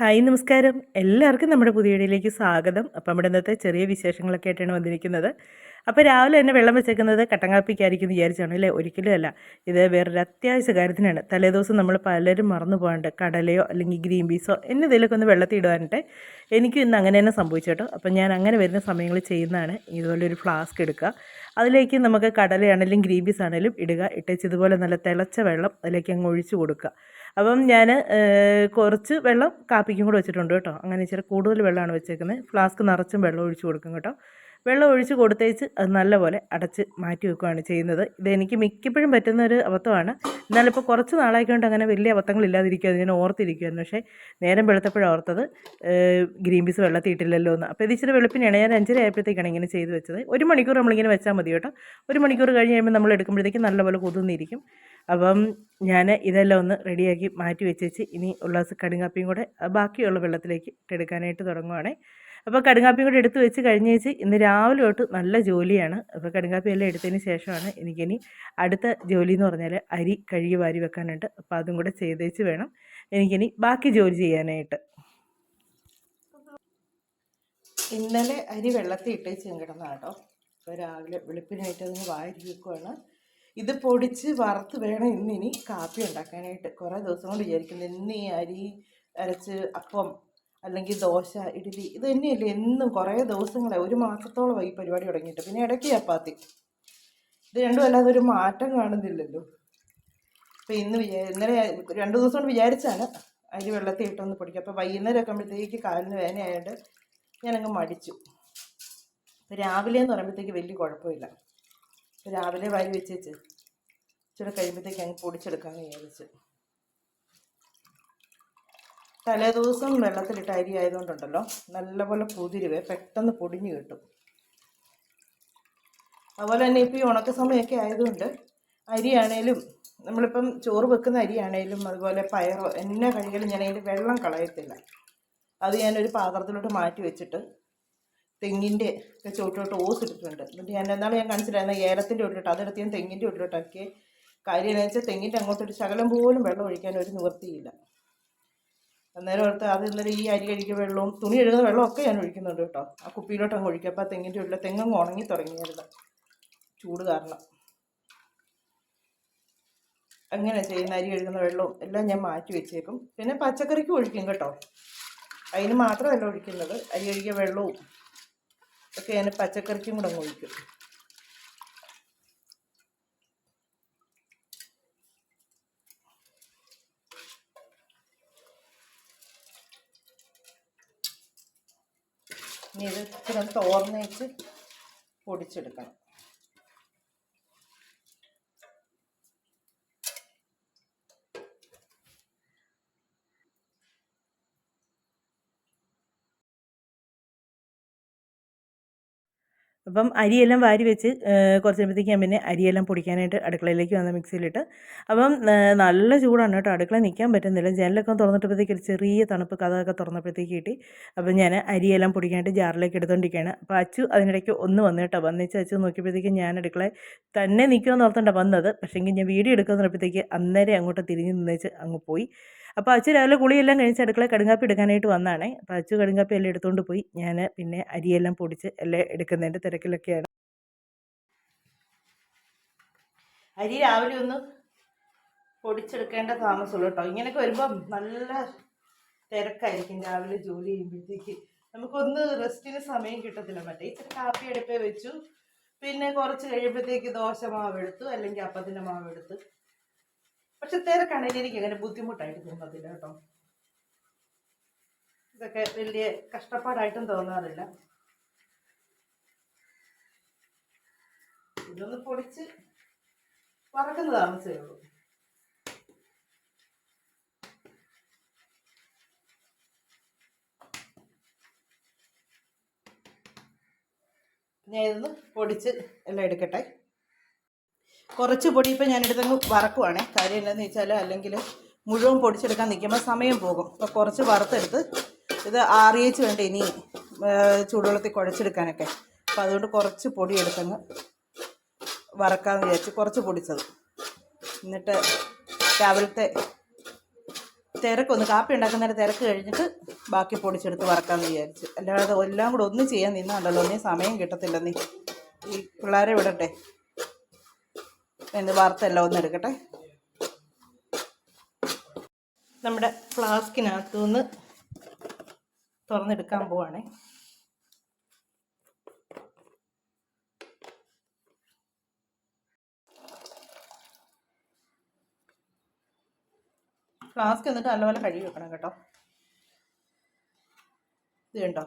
Hi നമസ്കാരം. എല്ലാവർക്കും നമ്മുടെ പുതിയ വീഡിയോയിലേക്ക് സ്വാഗതം. അപ്പം നമ്മുടെ ഇന്നത്തെ ചെറിയ വിശേഷങ്ങളൊക്കെ ആയിട്ടാണ് വന്നിരിക്കുന്നത്. അപ്പോൾ രാവിലെ തന്നെ വെള്ളം വെച്ചേക്കുന്നത് കട്ടങ്കാപ്പിക്കായിരിക്കും വിചാരിച്ചാണ് അല്ലേ? ഒരിക്കലും അല്ല. ഇത് വേറൊരു അത്യാവശ്യ കാര്യത്തിനാണ്. തലേദിവസം നമ്മൾ പലരും മറന്നു പോകാണ്ട് കടലയോ അല്ലെങ്കിൽ ഗ്രീൻ പീസോ എന്നതിലൊക്കെ ഒന്ന് വെള്ളത്തിൽ ഇടാനിട്ട് എനിക്കും ഇന്ന് അങ്ങനെ തന്നെ സംഭവിച്ചു കേട്ടോ. അപ്പം ഞാൻ അങ്ങനെ വരുന്ന സമയങ്ങളിൽ ചെയ്യുന്നതാണ്. ഇതുപോലെ ഒരു ഫ്ലാസ്ക് എടുക്കുക. അതിലേക്ക് നമുക്ക് കടലയാണെങ്കിലും ഗ്രീൻ പീസ് ആണെങ്കിലും ഇടുക. ഇട്ടേച്ച് ഇതുപോലെ നല്ല തിളച്ച വെള്ളം അതിലേക്ക് അങ്ങ് ഒഴിച്ചു കൊടുക്കുക. അപ്പം ഞാൻ കുറച്ച് വെള്ളം കാപ്പിക്കും കൂടെ വെച്ചിട്ടുണ്ട് കേട്ടോ. അങ്ങനെ ഇച്ചിരി കൂടുതൽ വെള്ളമാണ് വെച്ചേക്കുന്നത്. ഫ്ലാസ്ക് നിറച്ചും വെള്ളം ഒഴിച്ച് കൊടുക്കും കേട്ടോ. വെള്ളം ഒഴിച്ച് കൊടുത്തേച്ച് അത് നല്ലപോലെ അടച്ച് മാറ്റി വെക്കുകയാണ് ചെയ്യുന്നത്. ഇതെനിക്ക് മിക്കപ്പോഴും പറ്റുന്ന ഒരു അബദ്ധമാണ്. എന്നാലിപ്പോൾ കുറച്ച് നാളായിക്കൊണ്ട് അങ്ങനെ വലിയ അബദ്ധങ്ങളില്ലാതിരിക്കുക ഞാൻ ഓർത്തിരിക്കുമായിരുന്നു പക്ഷേ നേരം വെളുത്തപ്പോഴാണ് ഓർത്തത്. ഗ്രീൻ പീസ് വെള്ളത്തിൽ ഇട്ടില്ലല്ലോ എന്ന്. അപ്പോൾ ഇത് ഇച്ചിരി വെളുപ്പിനെയാണ്. ഞാൻ അഞ്ചര ആയപ്പോഴത്തേക്കാണ് ഇങ്ങനെ ചെയ്ത് വെച്ചത്. ഒരു മണിക്കൂർ നമ്മളിങ്ങനെ വെച്ചാൽ മതി കേട്ടോ. ഒരു മണിക്കൂർ കഴിഞ്ഞ് കഴിയുമ്പോൾ നമ്മൾ എടുക്കുമ്പോഴത്തേക്കും നല്ലപോലെ കുതിർന്നിരിക്കും. അപ്പം ഞാൻ ഇതെല്ലാം ഒന്ന് റെഡിയാക്കി മാറ്റി വെച്ചേച്ച് ഇനി ഗ്ലാസ് കടുങ്കാപ്പിയും കൂടെ ബാക്കിയുള്ള വെള്ളത്തിലേക്ക് ഇട്ടെടുക്കാനായിട്ട് തുടങ്ങുവാണേ. അപ്പോൾ കടുങ്കാപ്പിയും കൂടെ എടുത്ത് വെച്ച് കഴിഞ്ഞ് വെച്ച് ഇന്ന് രാവിലെ തൊട്ട് നല്ല ജോലിയാണ്. അപ്പോൾ കടുങ്കാപ്പി എല്ലാം എടുത്തതിന് ശേഷമാണ് എനിക്കിനി അടുത്ത ജോലി എന്ന് പറഞ്ഞാൽ അരി കഴുകി വാരി വെക്കാനുണ്ട്. അപ്പോൾ അതും കൂടെ ചെയ്തേച്ച് വേണം എനിക്കിനി ബാക്കി ജോലി ചെയ്യാനായിട്ട്. ഇന്നലെ അരി വെള്ളത്തിൽ ഇട്ടേച്ച് കിടന്ന കേട്ടോ അപ്പോൾ രാവിലെ വെളുപ്പിനായിട്ട് അതിന് വാരി വെക്കുവാണ്. ഇത് പൊടിച്ച് വറുത്ത് വേണം ഇന്നിനി കാപ്പി ഉണ്ടാക്കാനായിട്ട്. കുറേ ദിവസം കൊണ്ട് വിചാരിക്കുന്നു ഇന്ന് ഈ അരി അരച്ച് അപ്പം അല്ലെങ്കിൽ ദോശ ഇഡ്ഡലി ഇത് തന്നെയല്ലേ എന്നും കുറേ ദിവസങ്ങളെ ഒരു മാസത്തോളം ഈ പരിപാടി തുടങ്ങിയിട്ട്. പിന്നെ ഇടയ്ക്ക് ചപ്പാത്തി. ഇത് രണ്ടും അല്ലാതെ ഒരു മാറ്റം കാണുന്നില്ലല്ലോ. അപ്പോൾ ഇന്ന് ഇന്നലെ രണ്ട് ദിവസം കൊണ്ട് വിചാരിച്ചാണ് അരി വെള്ളത്തിൽ ഇട്ടൊന്ന് പൊടിക്കുക. അപ്പോൾ വൈകുന്നേരം ആക്കുമ്പോഴത്തേക്ക് കാലിന് വേനയായിട്ട് ഞാനങ്ങ് മടിച്ചു. അപ്പോൾ രാവിലെ എന്ന് പറയുമ്പോഴത്തേക്ക് വലിയ കുഴപ്പമില്ല. രാവിലെ വാരി വെച്ചേച്ച് ഇച്ചിരി കഴിയുമ്പോഴത്തേക്ക് അങ്ങ് പൊടിച്ചെടുക്കാമെന്ന് വിചാരിച്ചു. തലേദിവസം വെള്ളത്തിലിട്ട അരി ആയതുകൊണ്ടുണ്ടല്ലോ നല്ലപോലെ കുതിരുവേ പെട്ടെന്ന് പൊടിഞ്ഞു കിട്ടും. അതുപോലെ തന്നെ ഇപ്പോൾ ഈ ഉണക്ക സമയമൊക്കെ ആയതുകൊണ്ട് അരിയാണേലും നമ്മളിപ്പം ചോറ് വെക്കുന്ന അരിയാണേലും അതുപോലെ പയറോ എന്നെ കഴിക്കലും ഞാൻ അതിന്റെ വെള്ളം കളയത്തില്ല. അത് ഞാനൊരു പാത്രത്തിലോട്ട് മാറ്റി വെച്ചിട്ട് തെങ്ങിന്റെ ഒക്കെ ചുവട്ടിലോട്ട് ഓസ് ഇട്ടിട്ടുണ്ട് എന്നിട്ട് ഞാൻ എന്നാൽ ഞാൻ കാണിച്ചിട്ടായിരുന്നു ഏലത്തിന്റെ ഉള്ളിലോട്ട് അതെടുത്ത് ഞാൻ തെങ്ങിന്റെ ഉള്ളിലോട്ടൊക്കെ കാര്യം എന്ന് വെച്ചാൽ തെങ്ങിന്റെ അങ്ങോട്ടൊരു ശകലം പോലും വെള്ളം ഒഴിക്കാൻ ഒരു നിവൃത്തിയില്ല. അന്നേരം ഓർത്ത് അത് ഇന്നലെ ഈ അരി കഴിക്കുക വെള്ളവും തുണി എഴുതുന്ന വെള്ളമൊക്കെ ഞാൻ ഒഴിക്കുന്നുണ്ട് കേട്ടോ. ആ കുപ്പിയിലോട്ട് അങ്ങ് ഒഴിക്കുക അപ്പോൾ തെങ്ങിന്റെ ഉള്ളിൽ തെങ്ങും ഉണങ്ങി തുടങ്ങിയായിരുന്നു ചൂട് കാരണം. അങ്ങനെ ചെയ്യുന്ന അരി കഴുകുന്ന വെള്ളവും എല്ലാം ഞാൻ മാറ്റി വെച്ചേക്കും. പിന്നെ പച്ചക്കറിക്ക് ഒഴിക്കും കേട്ടോ. അതിന് മാത്രമല്ല ഒഴിക്കുന്നത് അരി കഴുകിയ വെള്ളവും ഒക്കെ ഞാൻ പച്ചക്കറിക്കും കൂടെ ഒഴിക്കും. ഇനി ഇത് ഇച്ചിരി തോർന്നേച്ച് പൊടിച്ചെടുക്കണം. അപ്പം അരിയെല്ലാം വാരി വെച്ച് കുറച്ച് കഴിയുമ്പോഴത്തേക്ക് ഞാൻ പിന്നെ അരിയെല്ലാം പൊടിക്കാനായിട്ട് അടുക്കളയിലേക്ക് വന്ന മിക്സിയിലിട്ട്. അപ്പം നല്ല ചൂടാണ് കേട്ടോ. അടുക്കള നിൽക്കാൻ പറ്റുന്നില്ല. ജനലൊക്കെ തുറന്നിട്ടപ്പോഴത്തേക്ക് ഒരു ചെറിയ തണുപ്പ് കഥയൊക്കെ തുറന്നപ്പോഴത്തേക്ക് കിട്ടി. അപ്പം ഞാൻ അരിയെല്ലാം പൊടിക്കാനായിട്ട് ജാറിലേക്ക് എടുത്തുകൊണ്ടിരിക്കുകയാണ് അപ്പോൾ അച്ചു അതിനിടയ്ക്ക് ഒന്ന് വന്നു കേട്ടോ. വന്നിച്ച് അച്ചു നോക്കിയപ്പോഴത്തേക്ക് ഞാൻ അടുക്കള തന്നെ നിൽക്കുമെന്ന് ഓർത്തുകൊണ്ടാണ് വന്നത്. പക്ഷേങ്കിൽ ഞാൻ വീഡിയോ എടുക്കുന്ന പറഞ്ഞപ്പോഴത്തേക്ക് അന്നേരം അങ്ങോട്ട് തിരിഞ്ഞ് നിന്നേച്ച് അങ്ങ് പോയി. അപ്പോൾ അച്ചു രാവിലെ കുളിയെല്ലാം കഴിച്ച് അടുക്കള കടുങ്കാപ്പി എടുക്കാനായിട്ട് വന്നതാണേ അപ്പോൾ അച്ചു കടുങ്കാപ്പി എല്ലാം എടുത്തുകൊണ്ട് പോയി. ഞാൻ പിന്നെ അരിയെല്ലാം പൊടിച്ച് എല്ലാം എടുക്കുന്നതിന്റെ തിരക്കിലൊക്കെയാണ്. അരി രാവിലെ ഒന്ന് പൊടിച്ചെടുക്കേണ്ട താമസമുള്ളൂ കേട്ടോ. ഇങ്ങനെയൊക്കെ വരുമ്പം നല്ല തിരക്കായിരിക്കും രാവിലെ ജോലി ചെയ്യുമ്പോഴത്തേക്ക്. നമുക്കൊന്ന് റെസ്റ്റിന് സമയം കിട്ടത്തില്ല. മറ്റേ ഇച്ചിരി കാപ്പി അടുപ്പേ വെച്ചു. പിന്നെ കുറച്ച് കഴിയുമ്പോഴത്തേക്ക് ദോശ മാവ് എടുത്തു. അല്ലെങ്കിൽ അപ്പത്തിന്റെ മാവ് എടുത്ത്. പക്ഷെ തിരക്കാണെങ്കിൽ എനിക്ക് അങ്ങനെ ബുദ്ധിമുട്ടായിട്ട് തോന്നത്തില്ല കേട്ടോ. ഇതൊക്കെ വലിയ കഷ്ടപ്പാടായിട്ടും തോന്നാറില്ല. ഇതൊന്ന് പൊടിച്ച് വറക്കുന്ന താമസമേ ഉള്ളൂ. ഞാൻ പൊടിച്ച് എല്ലാം എടുക്കട്ടെ. കുറച്ച് പൊടി ഇപ്പം ഞാനെടുത്തങ്ങ് വറക്കുവാണേ. കാര്യം എന്താണെന്ന് വെച്ചാൽ അല്ലെങ്കിൽ മുഴുവൻ പൊടിച്ചെടുക്കാൻ നിൽക്കുമ്പോൾ സമയം പോകും. അപ്പോൾ കുറച്ച് വറുത്തെടുത്ത് ഇത് ആറിയേച്ച് വേണ്ട ഇനി ചൂടുവെള്ളത്തിൽ കുഴച്ചെടുക്കാനൊക്കെ. അപ്പോൾ അതുകൊണ്ട് കുറച്ച് പൊടി എടുത്തങ്ങ് വറക്കാമെന്ന് വിചാരിച്ച് കുറച്ച് പൊടിച്ചത്. എന്നിട്ട് രാവിലത്തെ തിരക്കൊന്ന് കാപ്പി ഉണ്ടാക്കുന്നതിന് തിരക്ക് കഴിഞ്ഞിട്ട് ബാക്കി പൊടിച്ചെടുത്ത് വറക്കാമെന്ന് വിചാരിച്ചു. അല്ലാതെ എല്ലാം കൂടെ ഒന്നും ചെയ്യാൻ നിന്നാണ്ടല്ലോ ഒന്നേ സമയം കിട്ടത്തില്ലെന്നേ. ഈ പിള്ളേരെ വിടട്ടെ. എന്ന് വറുത്തെല്ലാം ഒന്ന് എടുക്കട്ടെ. നമ്മുടെ ഫ്ലാസ്കിനകത്തു നിന്ന് തുറന്നെടുക്കാൻ പോവാണേ. ഫ്ലാസ്ക് എന്നിട്ട് നല്ലപോലെ കഴുകി വെക്കണം കേട്ടോ. ഇത് കണ്ടോ?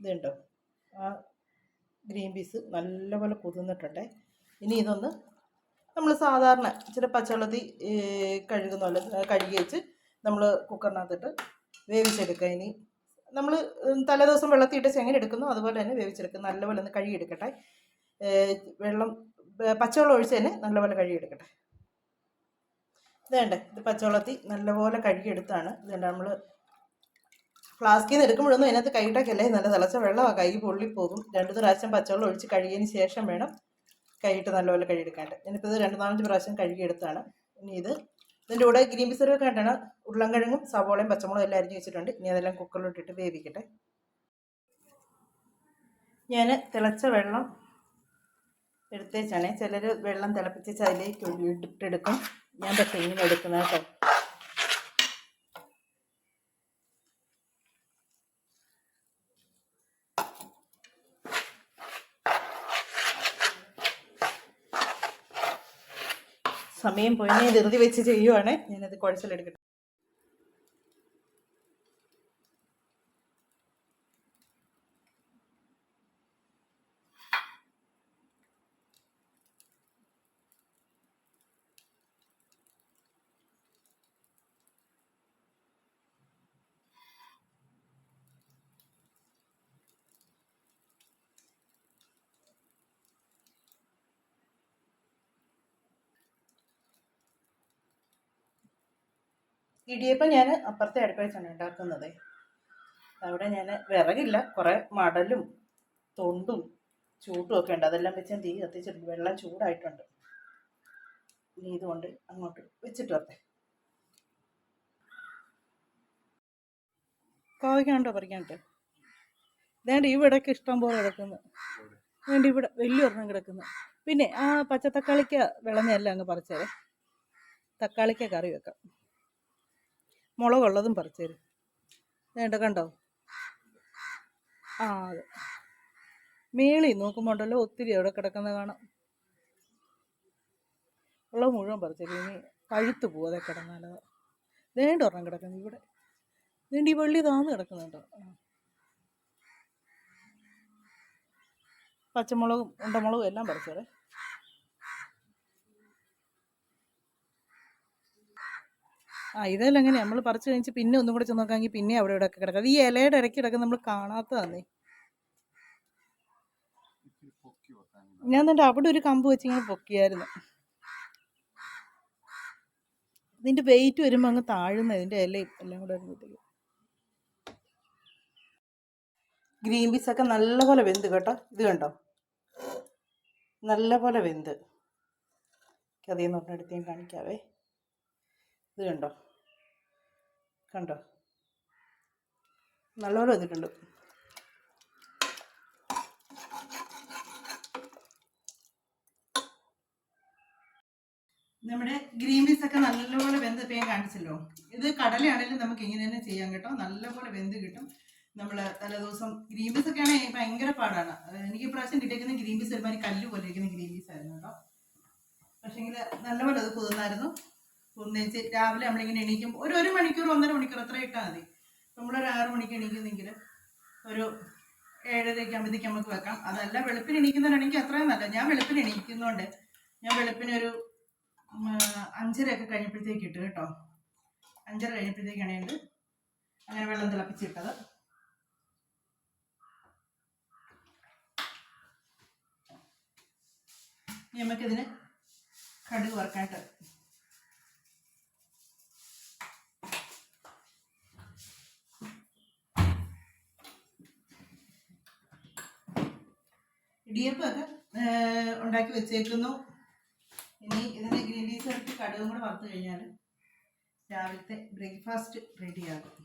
ഇത് കണ്ടോ? ആ ഗ്രീൻ പീസ് നല്ലപോലെ കുതിർന്നിട്ടുണ്ട്. ഇനി ഇതൊന്ന് നമ്മൾ സാധാരണ ഇച്ചിരി പച്ചവെള്ളത്തിൽ കഴുകുന്ന പോലെ കഴുകി വെച്ച് നമ്മൾ കുക്കറിനകത്തിട്ട് വേവിച്ചെടുക്കുക. ഇനി നമ്മൾ തലേദിവസം വെള്ളത്തിൽ ഇട്ട് ചെങ്ങനെ എടുക്കുന്നു. അതുപോലെ തന്നെ വേവിച്ചെടുക്കുക നല്ലപോലെ ഒന്ന് കഴുകിയെടുക്കട്ടെ. വെള്ളം പച്ചവെള്ളം ഒഴിച്ച് തന്നെ നല്ലപോലെ കഴുകിയെടുക്കട്ടെ. ഇതേണ്ടേ? ഇത് പച്ചവെള്ളത്തിൽ നല്ലപോലെ കഴുകിയെടുത്താണ്. ഇതേണ്ട നമ്മൾ ഫ്ലാസ്കിൽ നിന്ന് എടുക്കുമ്പോഴൊന്നും അതിനകത്ത് കൈയിട്ടൊക്കെയല്ലേ? നല്ല തിളച്ച വെള്ളമാണ് കൈ പൊള്ളിപ്പോകും രണ്ട് പ്രാവശ്യം പച്ചവെള്ളം ഒഴിച്ച് കഴുകിയതിന് ശേഷം വേണം കൈയിട്ട് നല്ലപോലെ കഴുകിയെടുക്കാനായിട്ട്. ഞാനിപ്പോൾ ഇത് രണ്ട് നാലഞ്ച് പ്രാവശ്യം കഴുകിയെടുത്താണ്. ഇനി ഇത് ഇതിന്റെ കൂടെ ഗ്രീൻ പീസ് ഒക്കെ ആയിട്ടാണ് ഉരുളൻകിഴങ്ങും സവോളയും പച്ചമുളകും എല്ലാം അരിഞ്ഞ് വെച്ചിട്ടുണ്ട്. ഇനി അതെല്ലാം കുക്കറിലിട്ടിട്ട് വേവിക്കട്ടെ. ഞാൻ തിളച്ച വെള്ളം എടുത്തേച്ചാണേ. ചിലർ വെള്ളം തിളപ്പിച്ച് അതിലേക്ക് ഇട്ടെടുക്കും ഞാൻ പക്ഷേ ഇങ്ങനെ എടുക്കുന്ന കേട്ടോ. സമയം പോയി ധൃതി വെച്ച് ചെയ്യുവാണ്. ഞാനത് കുഴച്ചിലെടുക്കട്ടെ ഇടിയപ്പം ഞാൻ അപ്പുറത്തെ വെച്ചാണ് ഉണ്ടാക്കുന്നത്. അവിടെ ഞാൻ വിറകില്ല കുറേ മടലും തൊണ്ടും ചൂട്ടും ഒക്കെ ഉണ്ട്. അതെല്ലാം വെച്ച് ഞാൻ തീ കത്തിച്ചിട്ടുണ്ട്. വെള്ളം ചൂടായിട്ടുണ്ട്. ഇനി ഇതുകൊണ്ട് അങ്ങോട്ട് വെച്ചിട്ട് വരട്ടെ. കോവയ്ക്കാണ്ടോ പറിക്കാണ്ട് ഇതേണ്ട ഇവിടൊക്കെ ഇഷ്ടം പോലെ കിടക്കുന്നു. വേണ്ട ഇവിടെ വലിയ ഒരെണ്ണം കിടക്കുന്നു. പിന്നെ ആ പച്ചത്തക്കാളിക്ക വിളഞ്ഞല്ല അങ്ങ് പറിച്ചേരെ. തക്കാളിക്ക കറി വെക്കാം. മുളകുള്ളതും പറിച്ചു തരും. വേണ്ട കണ്ടോ? ആ അതെ. മേളി നോക്കുമ്പോണ്ടല്ലോ ഒത്തിരി അവിടെ കിടക്കുന്നത് കാണാം. ഉള്ള മുഴുവൻ പറിച്ചു തരും. ഇനി പഴുത്ത് പോവാതെ കിടന്നാലോ. വേണ്ട ഒരെണ്ണം കിടക്കുന്നു ഇവിടെ. വേണ്ട ഈ വെള്ളി താന്ന് കിടക്കുന്നുണ്ടോ. പച്ചമുളകും ഉണ്ടമുളകും എല്ലാം പറിച്ചേരെ ആ ഇതെല്ലാം എങ്ങനെ നമ്മൾ പറിച്ചു കഴിഞ്ഞ് പിന്നെ ഒന്നും കൂടെ ചെന്ന് നോക്കാമെങ്കിൽ പിന്നെ അവിടെ ഇവിടെ ഒക്കെ കിടക്കാം. ഈ ഇലയുടെ ഇടയ്ക്ക് കിടക്കുന്ന നമ്മൾ കാണാത്തതാന്നേ. ഞാൻ എന്നിട്ട് അവിടെ ഒരു കമ്പ് വെച്ച് ഇങ്ങനെ പൊക്കിയായിരുന്നു. ഇതിന്റെ വെയിറ്റ് വരുമ്പോൾ അങ്ങ് താഴുന്ന ഇതിന്റെ ഇലയും എല്ലാം കൂടെ വരുമ്പോഴത്തേക്ക്. ഗ്രീൻ പീസ് ഒക്കെ നല്ലപോലെ വെന്ത് കേട്ടോ. ഇത് കണ്ടോ? നല്ലപോലെ വെന്ത്. അതിൽ നിന്ന് ഒരെണ്ണെടുത്ത് ഞാൻ കാണിക്കാവേ. ഇത് കണ്ടോ? കണ്ടോ? നല്ലപോലെ വന്നിട്ടുണ്ട്. നമ്മുടെ ഗ്രീൻ പീസ് ഒക്കെ നല്ലപോലെ വെന്ത് കാണിച്ചല്ലോ. ഇത് കടലയാണെങ്കിലും നമുക്ക് ഇങ്ങനെ തന്നെ ചെയ്യാൻ കേട്ടോ. നല്ലപോലെ വെന്ത് കിട്ടും. നമ്മൾ തലേദിവസം ഗ്രീൻ പീസ് ഒക്കെ ആണെങ്കിൽ ഭയങ്കര പാടാണ്. എനിക്ക് ഇപ്രാവശ്യം കിട്ടിയിരിക്കുന്ന ഗ്രീൻ പീസ് ഒരുമാതിരി കല്ല് പോലെ ഇരിക്കുന്ന ഗ്രീൻ പീസ് ആയിരുന്നു കേട്ടോ. പക്ഷേങ്കിൽ നല്ലപോലെ അത് കുതിർന്നായിരുന്നു. കുതിർന്നേച്ച് രാവിലെ നമ്മളിങ്ങനെ എണീക്കും. ഒരു ഒരു മണിക്കൂർ ഒന്നര മണിക്കൂർ അത്ര ഇട്ടാൽ മതി. നമ്മളൊരു ആറ് മണിക്ക് എണീക്കുന്നെങ്കിൽ ഒരു ഏഴരയ്ക്ക് ആകുമ്പോഴത്തേക്ക് നമുക്ക് വെക്കാം. അതല്ല വെളുപ്പിന് എണീക്കുന്നവരാണെങ്കിൽ അത്രയും നല്ല ഞാൻ വെളുപ്പിന് എണീക്കുന്നതുകൊണ്ട് ഞാൻ വെളുപ്പിന് ഒരു ഉം, അഞ്ചരയൊക്കെ കഴിഞ്ഞപ്പോഴത്തേക്ക് ഇട്ട് കേട്ടോ. അഞ്ചര കഴിഞ്ഞപ്പോഴത്തേക്കാണ് ഞാൻ അങ്ങനെ വെള്ളം തിളപ്പിച്ചിട്ടത്. നമുക്കിതിന് കടുക് വറക്കാനായിട്ട് ഇടിയപ്പമൊക്കെ ഉണ്ടാക്കി വെച്ചേക്കുന്നു. ഇനി ഇതിന്റെ ഗ്രീൻ പീസ് ഇട്ട് കടുകും കൂടെ വറുത്ത് കഴിഞ്ഞാൽ രാവിലത്തെ ബ്രേക്ക്ഫാസ്റ്റ് റെഡിയാകും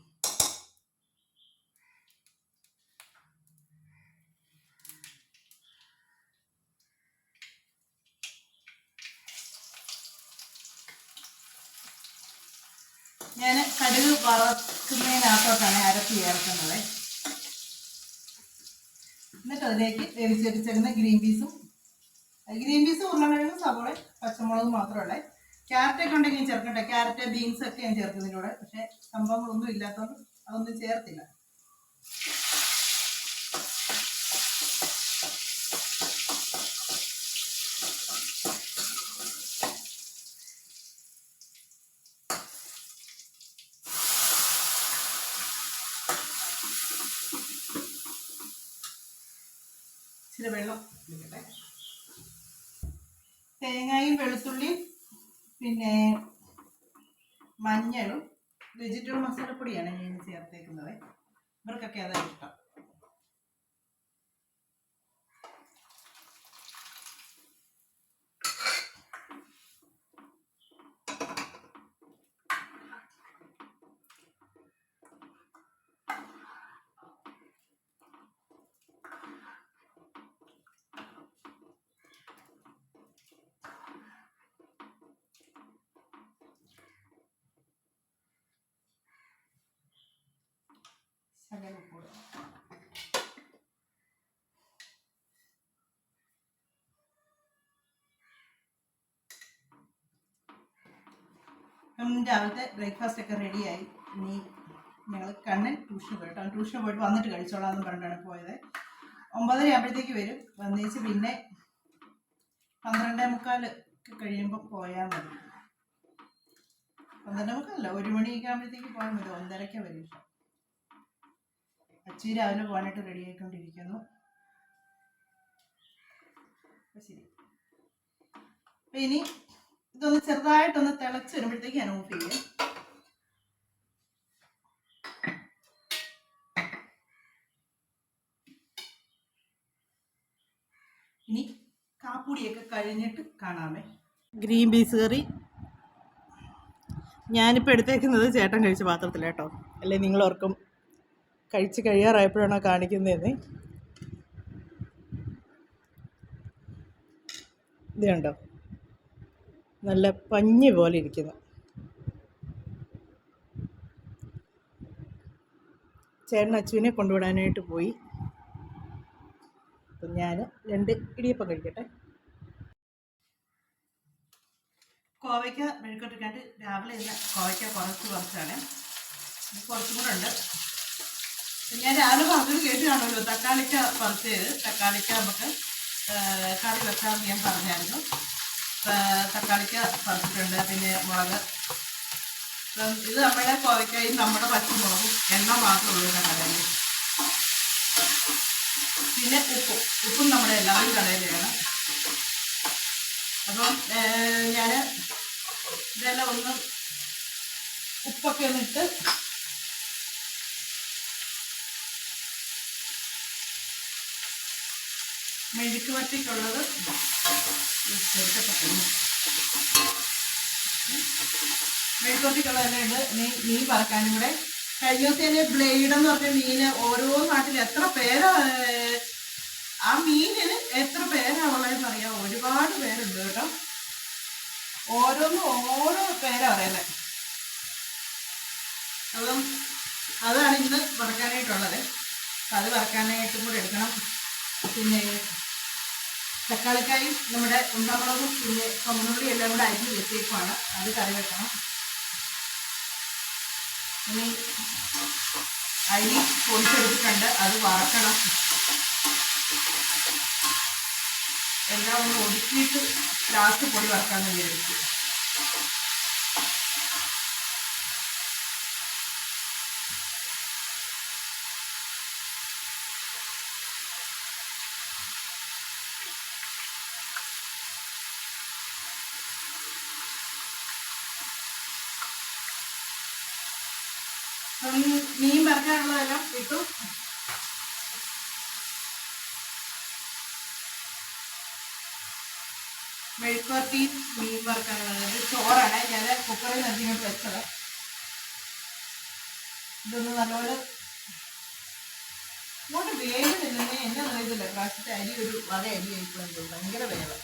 ഞാൻ കടുക് വറക്കുന്നതിനകത്തോട്ടാണ് അരപ്പ് ചേർക്കുന്നത്. അതിലേക്ക് വേവിച്ചെടുത്തിരുന്ന ഗ്രീൻ പീസും ഗ്രീൻ പീസ് ഉരുളക്കിഴങ്ങും സവോള പച്ചമുളകും മാത്രമല്ല. ക്യാരറ്റൊക്കെ ഉണ്ടെങ്കിൽ ഞാൻ ചേർക്കട്ടെ. ക്യാരറ്റ് ബീൻസ് ഒക്കെ ഞാൻ ചേർക്കുന്നതിന്റെ കൂടെ. പക്ഷേ സംഭവങ്ങളൊന്നും ഇല്ലാത്തതുകൊണ്ട് അതൊന്നും ചേർത്തില്ല ഇച്ചിരി വെള്ളം എടുക്കട്ടെ തേങ്ങയും വെളുത്തുള്ളിയും പിന്നെ മഞ്ഞളും വെജിറ്റബിൾ മസാലപ്പൊടിയാണ് ഞാൻ ചേർത്തേക്കുന്നത്. ഇവർക്കൊക്കെ അതാണ് ഇഷ്ടം. ശകലം ഉപ്പ്. അപ്പം രാവിലത്തെ ബ്രേക്ക്ഫാസ്റ്റ് ഒക്കെ റെഡിയായി ഇനി ഞങ്ങൾ കണ്ണൻ ട്യൂഷന് പോയിട്ട് ട്യൂഷന് പോയിട്ട് വന്നിട്ട് കഴിച്ചോളാം എന്ന് പറഞ്ഞിട്ടാണ് പോയത്. ഒമ്പതര ആകുമ്പോഴത്തേക്ക് വരും. വന്നേച്ച് പിന്നെ പന്ത്രണ്ടേ മുക്കാൽ കഴിയുമ്പോൾ പോയാൽ മതി. പന്ത്രണ്ടേ മുക്കാലല്ല ഒരു മണിയൊക്കെ ആകുമ്പോഴത്തേക്ക് പോയാൽ മതി. ഒന്നരയ്ക്ക് വരും. അച്ചി രാവിലെ പോകാനായിട്ട് റെഡി ആയിക്കൊണ്ടിരിക്കുന്നു. ശരി. ഇനി ഇതൊന്ന് ചെറുതായിട്ടൊന്ന് തിളച്ച് വരുമ്പോഴത്തേക്ക് ഞാൻ ഓഫ് ചെയ്യും. ഇനി കാപ്പുടിയൊക്കെ കഴിഞ്ഞിട്ട് കാണാമേ. Green peas curry. ഞാനിപ്പോൾ എടുത്തേക്കുന്നത് ചേട്ടൻ കഴിച്ച പാത്രത്തിലേട്ടോ അല്ലെ ഓർക്കും കഴിച്ച് കഴിയാറായപ്പോഴാണ് കാണിക്കുന്നതെന്ന്. ഇത് കണ്ടോ? നല്ല പഞ്ഞി പോലെ ഇരിക്കുന്നു. ചേട്ടൻ അച്ചുവിനെ കൊണ്ടുവിടാനായിട്ട് പോയി. അപ്പം ഞാൻ രണ്ട് ഇടിയപ്പം കഴിക്കട്ടെ. കോവയ്ക്ക മെഴുക്കൊട്ടിക്കാണ്ട് രാവിലെ ഇന്ന് കോവയ്ക്ക കുറച്ച് കുറച്ചാണ്. കുറച്ചും കൂടെ ഉണ്ട്. ഞാൻ രാവിലെ പറഞ്ഞത് കേട്ട് തക്കാളിക്ക പറിച്ച് തക്കാളിക്ക നമുക്ക് കറി വെക്കാമെന്ന് ഞാൻ പറഞ്ഞായിരുന്നു. തക്കാളിക്ക പറിച്ചിട്ടുണ്ട് പിന്നെ മുളക്. ഇത് നമ്മുടെ കോവയ്ക്കായി നമ്മുടെ പച്ചമുളകും എണ്ണ മാത്രമേ ഉള്ളൂ കടയിൽ. പിന്നെ ഉപ്പും. ഉപ്പും നമ്മുടെ എല്ലാവരും കടയിലാണ് അപ്പം ഞാൻ ഇതെല്ലാം ഒന്ന് ഉപ്പൊക്കെ ഒന്നിട്ട് മെഴുക്ക് വറ്റിക്കുള്ളത് മെഴുക്ക് തന്നെ ഉണ്ട്. നീ മീൻ പറക്കാനും കൂടെ. കഴിഞ്ഞ ദിവസം ബ്ലേഡ് എന്ന് പറഞ്ഞ മീന് ഓരോ നാട്ടിൽ എത്ര പേരാ ആ മീനിന് എത്ര പേരാ ഉള്ളതെന്ന് അറിയാം. ഒരുപാട് പേരുണ്ട് കേട്ടോ. ഓരോന്നും ഓരോ പേരാ പറയുന്നത് അപ്പം അതാണ് ഇന്ന് വറക്കാനായിട്ടുള്ളത് അത് വറക്കാനായിട്ടും കൂടെ എടുക്കണം. പിന്നെ തക്കാളിക്കായും നമ്മുടെ ഉണ്ടമുളകും പിന്നെ ചുമന്നുള്ളി എല്ലാം കൂടെ അരിഞ്ഞ് വെച്ചേക്കുവാണ്. അത് കറി വെക്കണം. ഇനി അരി പൊടിച്ചെടുത്തിട്ടുണ്ട്. അത് വറക്കണം. എല്ലാം ഒന്ന് ഒതുക്കിയിട്ട് ലാസ്റ്റ് പൊടി വറക്കാമെന്ന് വിചാരിച്ചു അപ്പം മീൻ ഇട്ടു. മെഴുക്കുവരട്ടി മീൻ വറുക്കാനുള്ളത് ഇത് ചോറാണ്. ഞാൻ കുക്കറിൽ നിന്ന് ഇങ്ങോട്ട് വെച്ചത്. ഇതൊന്ന് നല്ലപോലെ ഇങ്ങോട്ട് വേഗമില്ലെന്നേ എന്നെ അറിയത്തില്ല. പ്രാവശ്യത്തെ അരി ഒരു വക അരി ആയിപ്പോയി ഭയങ്കര വേഗം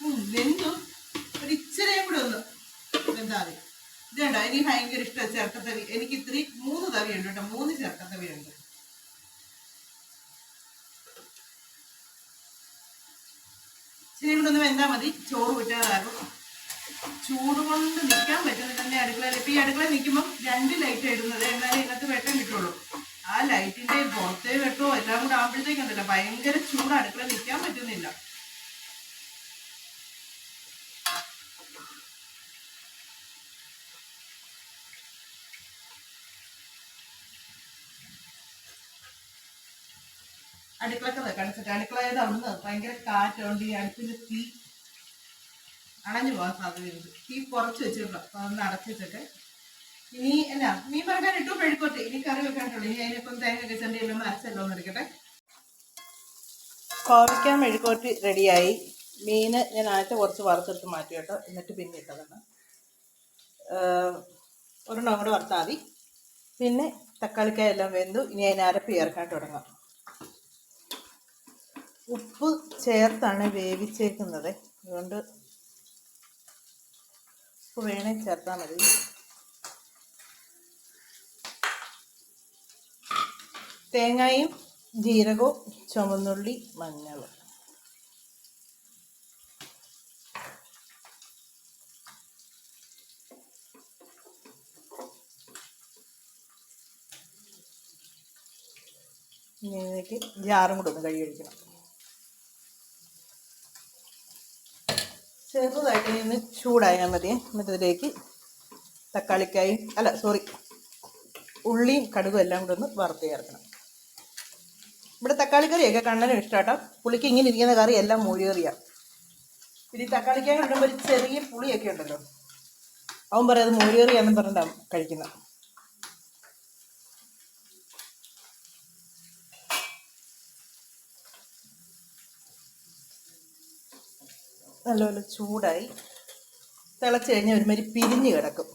ഉം, വെന്തു ഒരു ഇച്ചിരിയും കൂടെ ഒന്ന് വെന്താൽ മതി ഇത് കണ്ടോ എനിക്ക് ഭയങ്കര ഇഷ്ടം ചേർക്കത്തവി എനിക്ക് ഇത്തിരി മൂന്ന് തവി ഉണ്ട് കേട്ടോ. മൂന്ന് ചേർക്കത്തവി ഉണ്ട് ഇച്ചിരി കൂടെ ഒന്ന് മതി. ചോറ് കിട്ടാതാകും ചൂട് കൊണ്ട് നിൽക്കാൻ പറ്റുന്നില്ല അടുക്കളയിൽ. ഇപ്പൊ ഈ അടുക്കള നിൽക്കുമ്പോൾ രണ്ട് ലൈറ്റ് ഇടുന്നത്. എന്നാലേ ഇതിനകത്ത് വെട്ടം കിട്ടുള്ളൂ. ആ ലൈറ്റിന്റെ പുറത്തേ വെട്ടോ. എല്ലാം കൂടെ ആകുമ്പോഴത്തേക്കുണ്ടല്ലോ ഭയങ്കര ചൂട്. അടുക്കള നിൽക്കാൻ പറ്റുന്നില്ല. വെച്ചിട്ട് അടുക്കളയിൽ അവിടുന്ന് ഭയങ്കര കാറ്റുണ്ട് ഈ അടുപ്പിന് തീ അണഞ്ഞു പോകാൻ സാധ്യതയുണ്ട്. തീ കുറച്ച് വെച്ചിട്ടുണ്ട്. അതൊന്ന് അടച്ചു ഇനി എന്നാ മീൻ പറക്കാൻ ഇട്ടു മെഴുക്കോട്ടെ ഇനി കറി വെക്കാനുള്ളൂ. ഇനി അതിനിപ്പം തേങ്ങ ഒക്കെ ചെണ്ടി എന്നിരിക്കട്ടെ അരച്ചല്ലോ മെഴുക്കോട്ടി റെഡിയായി. മീൻ ഞാൻ ആദ്യത്തെ കുറച്ച് വറുത്തെടുത്ത് മാറ്റി കേട്ടോ. എന്നിട്ട് പിന്നെ ഇട്ടതാണ് ഒരെണ്ണം കൂടെ വറുത്താൽ മതി. പിന്നെ തക്കാളിക്കായെല്ലാം വെന്തു. ഇനി അതിന് അരപ്പ് ചേർക്കാൻ തുടങ്ങാം. ഉപ്പ് ചേർത്താണ് വേവിച്ചേക്കുന്നത്. അതുകൊണ്ട് ഉപ്പ് വേണേ ചേർത്താൽ മതി. തേങ്ങയും ജീരകവും ചുമന്നുള്ളി മഞ്ഞളും ജാറും കൂടെ ഒന്ന് കഴുകി ഒഴിക്കണം ചെറുതായിട്ട് ഇന്ന് ചൂടായാൽ മതി. എന്നിട്ട് ഇതിലേക്ക് തക്കാളിക്കായും അല്ല സോറി ഉള്ളിയും കടുകും എല്ലാം കൂടെ ഒന്ന് വറുത്ത് ചേർക്കണം. ഇവിടെ തക്കാളി കറിയൊക്കെ കണ്ണനും ഇഷ്ടമാട്ടോ പുളിക്ക് ഇങ്ങനെ ഇരിക്കുന്ന കറി എല്ലാം മൂഴിയേറിയാം പിന്നെ ഈ തക്കാളിക്കായ കണ്ടുമ്പോൾ ഒരു ചെറിയ പുളിയൊക്കെ ഉണ്ടല്ലോ. അവൻ പറയും അത് മൂഴി കറിയാണെന്ന് പറഞ്ഞിട്ടാണ് കഴിക്കുന്നത് നല്ലപോലെ ചൂടായി. തിളച്ച് കഴിഞ്ഞാൽ ഒരുമാതിരി പിരിഞ്ഞ് കിടക്കും.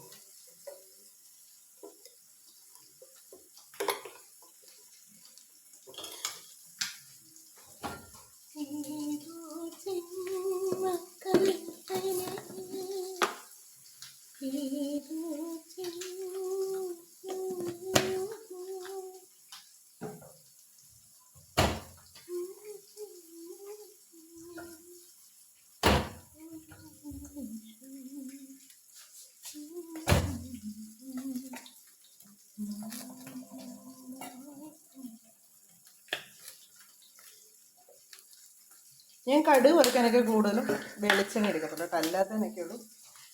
ഞാൻ കടുക് വറുക്കാനൊക്കെ കൂടുതലും വെളിച്ചെണ്ണ എടുക്കത്തുള്ളൂ. കേട്ടോ അല്ലാത്തതിനൊക്കെ ഉള്ളൂ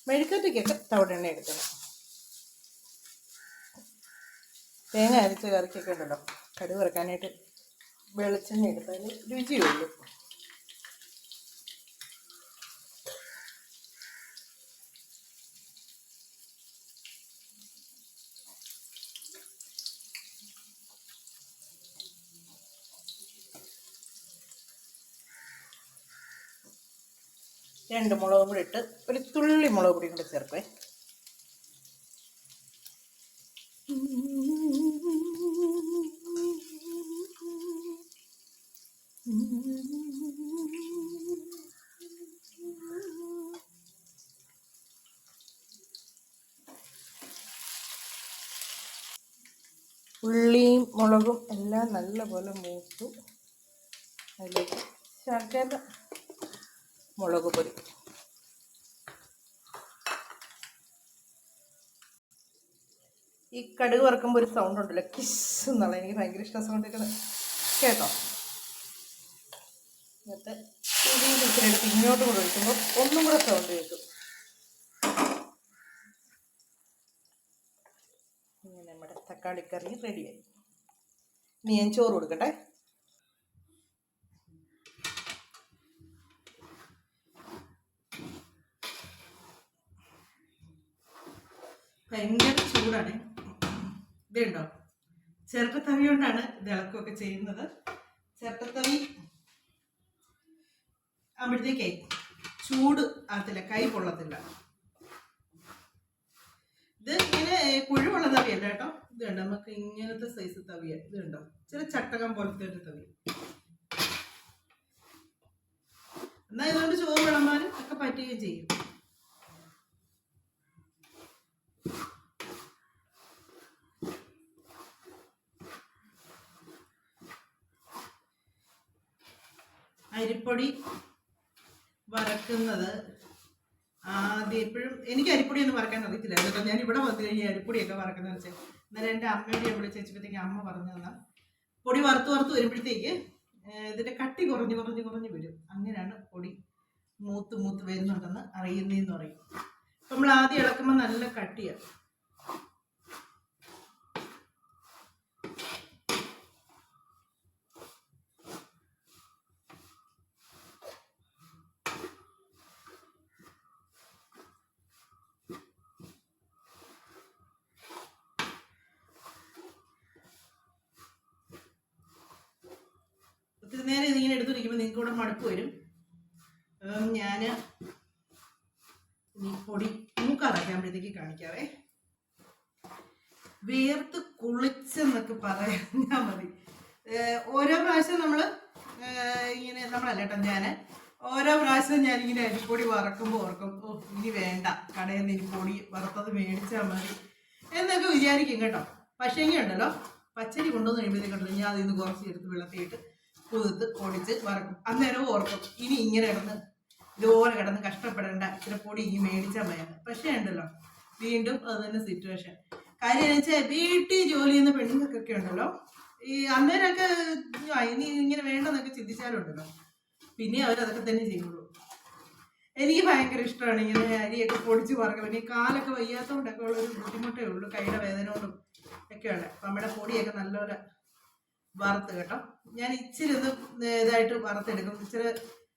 മെഴുക്കറ്റയ്ക്കൊക്കെ തവിടെണ്ണ എടുക്കണം. തേങ്ങ അരച്ച കറിക്കൊക്കെ ഉണ്ടല്ലോ. കടുക് വറുക്കാനായിട്ട് വെളിച്ചെണ്ണ എടുത്താൽ രുചിയുള്ളൂ. രണ്ട് മുളകും കൂടി ഇട്ട് ഒരു തുള്ളി മുളക് പൊടിയും കൂടി ചേർക്കേ ഉള്ളിയും മുളകും എല്ലാം നല്ലപോലെ മൂത്തു. അതിലേക്ക് ശർക്കര മുളക് പൊടി. ഈ കടുക് വറക്കുമ്പോൾ ഒരു സൗണ്ട് ഉണ്ടല്ലോ കിസ് എന്നുള്ള എനിക്ക് ഭയങ്കര ഇഷ്ട സൗണ്ട് കേട്ടോ? എന്നിട്ട് ഇടിയിൽ ഇച്ചിരിയെടുത്ത് ഇങ്ങോട്ട് കൂടെ ഒഴിക്കുമ്പോൾ ഒന്നും കൂടെ സൗണ്ട് കേൾക്കും. ഇങ്ങനെ നമ്മുടെ തക്കാളിക്കറി റെഡിയായി ഇനി ഞാൻ ചോറ് കൊടുക്കട്ടെ. ഭയങ്കര ചൂടാണ്. ഇതുണ്ടോ? ചിരട്ടത്തവി കൊണ്ടാണ് ഇത് ഇളക്കുമൊക്കെ ചെയ്യുന്നത്. ചിരട്ടത്തവി ആകുമ്പോഴത്തേക്കേ ചൂട് ആകത്തില്ല കൈ പൊള്ളത്തില്ല. ഇത് ഇങ്ങനെ കുഴിവുള്ള തവിയല്ല കേട്ടോ. ഇത് കണ്ടോ നമുക്ക് ഇങ്ങനത്തെ സൈസ് തവിയ. ഇത് കണ്ടോ ചില ചട്ടകം പോലത്തെ ഒരു തവി. എന്നാൽ ഇതുകൊണ്ട് ചോറ് വിളമ്പാനും ഒക്കെ പറ്റുകയും ചെയ്യും. അരിപ്പൊടി വറക്കുന്നത് ആദ്യം എപ്പോഴും എനിക്ക് അരിപ്പൊടി ഒന്നും വറക്കാൻ അറിയത്തില്ല. കേട്ടോ ഞാൻ ഇവിടെ വന്നു കഴിഞ്ഞാൽ അരിപ്പൊടിയൊക്കെ വറക്കുന്നത് വെച്ചാൽ അന്നേരം എന്റെ അമ്മയോട് ഞാൻ വിളിച്ചപ്പോഴത്തേക്ക് അമ്മ പറഞ്ഞു തന്ന പൊടി വറുത്ത് വറുത്ത് വരുമ്പോഴത്തേക്ക് ഇതിന്റെ കട്ടി കുറഞ്ഞ് കുറഞ്ഞ് കുറഞ്ഞ് വരും. അങ്ങനെയാണ് പൊടി മൂത്ത് മൂത്ത് വരുന്നുണ്ടെന്ന് അറിയുന്നതെന്ന് പറയും. നമ്മൾ ആദ്യം ഇളക്കുമ്പോൾ നല്ല കട്ടിയാണ് ഒത്തിരി നേരം ഇതിങ്ങനെ എടുത്തിരിക്കുമ്പോൾ നിങ്ങൾക്ക് ഇവിടെ മടുപ്പ് വരും അപ്പം ഞാൻ ഈ പൊടി മൂക്കറയ്ക്കാകുമ്പോഴത്തേക്ക് കാണിക്കാവേ വേർത്ത് കുളിച്ചെന്നൊക്കെ പറഞ്ഞാൽ മതി. ഓരോ പ്രാവശ്യം നമ്മൾ ഇങ്ങനെ നമ്മളല്ല കേട്ടോ ഞാൻ ഓരോ പ്രാവശ്യം ഞാൻ ഇങ്ങനെ അരിപ്പൊടി വറക്കുമ്പോൾ ഓർക്കും ഓ ഇനി വേണ്ട. കടയിൽ നിന്ന് അരിപ്പൊടി പൊടി വറുത്തത് മേടിച്ചാൽ മതി എന്നൊക്കെ വിചാരിക്കും കേട്ടോ. പക്ഷേ ഇങ്ങനെ ഉണ്ടല്ലോ പച്ചരി കൊണ്ടുവന്ന് കഴിയുമ്പോഴത്തേക്കുണ്ടല്ലോ ഞാൻ അതിൽ കുറച്ച് എടുത്ത് വെള്ളത്തിയിട്ട് കുതിർത്ത് പൊടിച്ച് വറക്കും. അന്നേരം ഓർക്കും ഇനി ഇങ്ങനെ കിടന്ന് ഇതുപോലെ കിടന്ന് കഷ്ടപ്പെടേണ്ട ഇത്ര പൊടി ഇനി മേടിച്ചാൽ മതി പക്ഷേ ഉണ്ടല്ലോ വീണ്ടും അത് തന്നെ സിറ്റുവേഷൻ കാര്യം വെച്ചാൽ വീട്ടിൽ ജോലി ചെയ്യുന്ന പെണ്ണുങ്ങൾക്കൊക്കെ ഉണ്ടല്ലോ. ഈ അന്നേരമൊക്കെ ഇനി ഇങ്ങനെ വേണ്ടെന്നൊക്കെ ചിന്തിച്ചാലുണ്ടല്ലോ. പിന്നെ അവരതൊക്കെ തന്നെ ചെയ്യുള്ളൂ. എനിക്ക് ഭയങ്കര ഇഷ്ടമാണ് ഇങ്ങനെ അരിയൊക്കെ പൊടിച്ച് വറക്കുക പിന്നെ കാലൊക്കെ വയ്യാത്തതുകൊണ്ടൊക്കെ ഉള്ളൊരു ബുദ്ധിമുട്ടേ ഉള്ളൂ. കൈയുടെ വേദന കൊണ്ടും ഒക്കെയാണ് അപ്പം നമ്മുടെ പൊടിയൊക്കെ നല്ലപോലെ വറുത്ത് കേട്ടോ. ഞാൻ ഇച്ചിരി ഒന്ന് ഇതായിട്ട് വറുത്തെടുക്കും. ഇച്ചിരി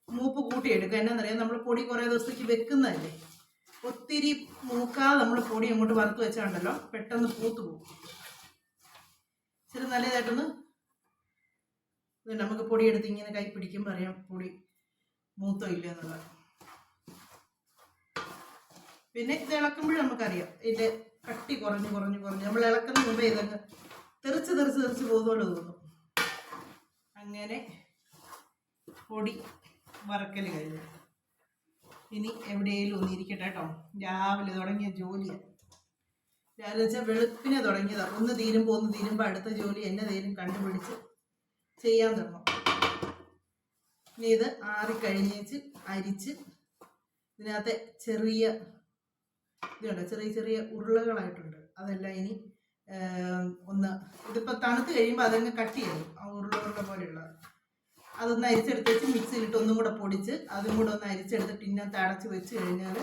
മൂപ്പ് കൂട്ടിയെടുക്കും. എന്നാന്നറിയാം? നമ്മൾ പൊടി കുറേ ദിവസത്തേക്ക് വെക്കുന്നതല്ലേ? ഒത്തിരി മൂക്കാതെ നമ്മൾ പൊടി അങ്ങോട്ട് വറുത്ത് വെച്ചാണ്ടല്ലോ പെട്ടെന്ന് പൂത്ത് പോകും. ഇച്ചിരി നല്ലതായിട്ടൊന്ന് നമുക്ക് പൊടി എടുത്ത് ഇങ്ങനെ കൈ പിടിക്കുമ്പോൾ അറിയാം പൊടി മൂത്തോ ഇല്ല എന്നുള്ളത്. പിന്നെ ഇത് ഇളക്കുമ്പോഴും നമുക്കറിയാം ഇതിന്റെ കട്ടി കുറഞ്ഞ് കുറഞ്ഞ് കുറഞ്ഞ്. നമ്മൾ ഇളക്കുന്ന മുമ്പേ ഇതങ്ങ് തെറിച്ച് തെറിച്ച് തെറിച്ച് പോകുന്നപോലെ തോന്നും. അങ്ങനെ പൊടി വറക്കൽ കഴിഞ്ഞു. ഇനി എവിടെയെങ്കിലും ഒന്ന് ഇരിക്കട്ടെ കേട്ടോ. രാവിലെ തുടങ്ങിയ ജോലിയാണ് രാവിലെ വെച്ചാൽ വെളുപ്പിനെ തുടങ്ങിയതാണ് ഒന്ന് തീരുമ്പോൾ ഒന്ന് തീരുമ്പോൾ അടുത്ത ജോലി എന്നെ തീരും കണ്ടുപിടിച്ച് ചെയ്യാൻ തുടങ്ങും. ഇനി ഇത് ആറിക്കഴിഞ്ഞേച്ച് അരിച്ച് ഇതിനകത്തെ ചെറിയ ഇതുണ്ട്. ചെറിയ ചെറിയ ഉരുളകളായിട്ടുണ്ട്. അതെല്ലാം ഇനി ഒന്ന് ഇതിപ്പോൾ തണുത്ത് കഴിയുമ്പോൾ അതങ്ങ് കട്ട് ചെയ്യും. ആ ഉരുളകളുടെ ഉരുള പോലെയുള്ള അതൊന്ന് അരിച്ചെടുത്ത് വെച്ച് മിക്സിയിലിട്ട് ഒന്നും കൂടെ പൊടിച്ച് അതും കൂടെ ഒന്ന് അരിച്ചെടുത്ത് ഇന്നത്തെ അടച്ച് വെച്ച് കഴിഞ്ഞാൽ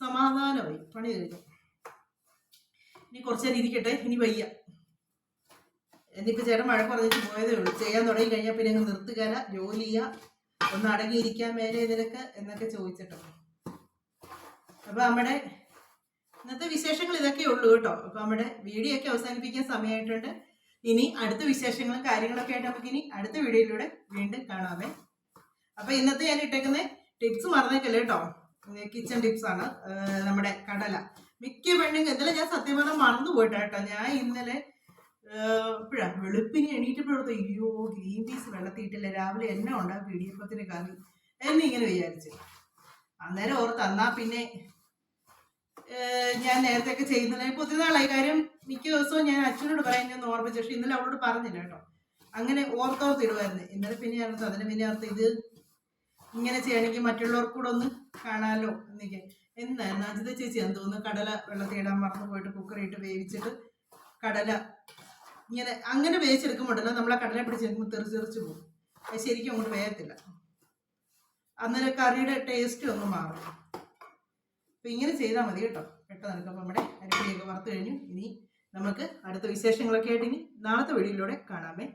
സമാധാനമായി പണി കഴിഞ്ഞു. ഇനി കുറച്ച് നേരം ഇരിക്കട്ടെ ഇനി വയ്യ. എന്നിപ്പോൾ ചേട്ടൻ മഴ കുറഞ്ഞിട്ട് പോയതേ ഉള്ളൂ. ചെയ്യാൻ തുടങ്ങി കഴിഞ്ഞാൽ പിന്നെ അങ്ങ് നിർത്തുകയില്ല ജോലി ചെയ്യുക ഒന്ന് അടങ്ങിയിരിക്കാൻ മേലെ നിനക്ക് എന്നൊക്കെ ചോദിച്ചിട്ടോ അപ്പോൾ നമ്മുടെ ഇന്നത്തെ വിശേഷങ്ങൾ ഇതൊക്കെ ഉള്ളൂ കേട്ടോ. അപ്പോൾ നമ്മുടെ വീഡിയോ ഒക്കെ അവസാനിപ്പിക്കാൻ സമയമായിട്ടുണ്ട്. ഇനി അടുത്ത വിശേഷങ്ങളും കാര്യങ്ങളൊക്കെ ആയിട്ട് നമുക്ക് ഇനി അടുത്ത വീഡിയോയിലൂടെ വീണ്ടും കാണാമേ. അപ്പൊ ഇന്നത്തെ ഞാൻ ഇട്ടേക്കുന്ന ടിപ്സ് മറന്നേക്കല്ലേ കേട്ടോ കിച്ചൺ ടിപ്സ് ആണ്. നമ്മുടെ കടല. മിക്ക പെണ്ണുങ്ങൾ ഇന്നലെ ഞാൻ സത്യം പറഞ്ഞാൽ മറന്നു പോയിട്ടാ കേട്ടോ ഞാൻ ഇന്നലെ ഇപ്പോഴാ വെളുപ്പിന് എണീറ്റപ്പോഴത്തെ അയ്യോ ഗ്രീൻ പീസ് വെള്ളത്തിയിട്ടില്ല? രാവിലെ എന്നെ ഉണ്ടാകും പിടിയപ്പത്തിന് കറി എന്നിങ്ങനെ വിചാരിച്ചു. അന്നേരം ഓർത്ത് എന്നാ പിന്നെ ഞാൻ നേരത്തെ ചെയ്യുന്നില്ല ഇപ്പൊ ഒത്തിരി നാളായി. കാര്യം മിക്ക ദിവസവും ഞാൻ അച്ഛനോട് പറയാൻ ഞാൻ ഓർമ്മിച്ചു. പക്ഷെ ഇന്നലെ അവളോട് പറഞ്ഞില്ല കേട്ടോ. അങ്ങനെ ഓർത്തോർത്ത് ഇടുമായിരുന്നു ഇന്നലെ പിന്നെ ഞാൻ അതിന് പിന്നെ അർത്ഥം ഇത് ഇങ്ങനെ ചെയ്യണമെങ്കിൽ മറ്റുള്ളവർക്ക് കൂടെ ഒന്ന് കാണാമല്ലോ എന്നൊക്കെ. എന്തായിരുന്നു അജിത ചേച്ചി എന്ന് തോന്നുന്നു കടല വെള്ളത്തിൽ ഇടാൻ മറന്നു പോയിട്ട് കുക്കറിയിട്ട് വേവിച്ചിട്ട് കടല ഇങ്ങനെ അങ്ങനെ വേവിച്ചെടുക്കുമ്പോഴല്ലോ നമ്മളെ കടല പിടിച്ചെടുക്കുമ്പോൾ തെറിച്ച് തെറിച്ച് പോകും. ശരിക്കും അങ്ങോട്ട് വേയത്തില്ല അന്നേരം കറിയുടെ ടേസ്റ്റ് ഒന്ന് മാറും. അപ്പം ഇങ്ങനെ ചെയ്താൽ മതി കേട്ടോ. പെട്ടെന്ന് നിനക്ക് അപ്പം നമ്മുടെ അരിപ്പൊടിയൊക്കെ വറുത്ത് കഴിഞ്ഞു. ഇനി നമുക്ക് അടുത്ത വിശേഷങ്ങളൊക്കെ ആയിട്ട് ഇനി നാളത്തെ വീഡിയോയിലൂടെ കാണാമേ.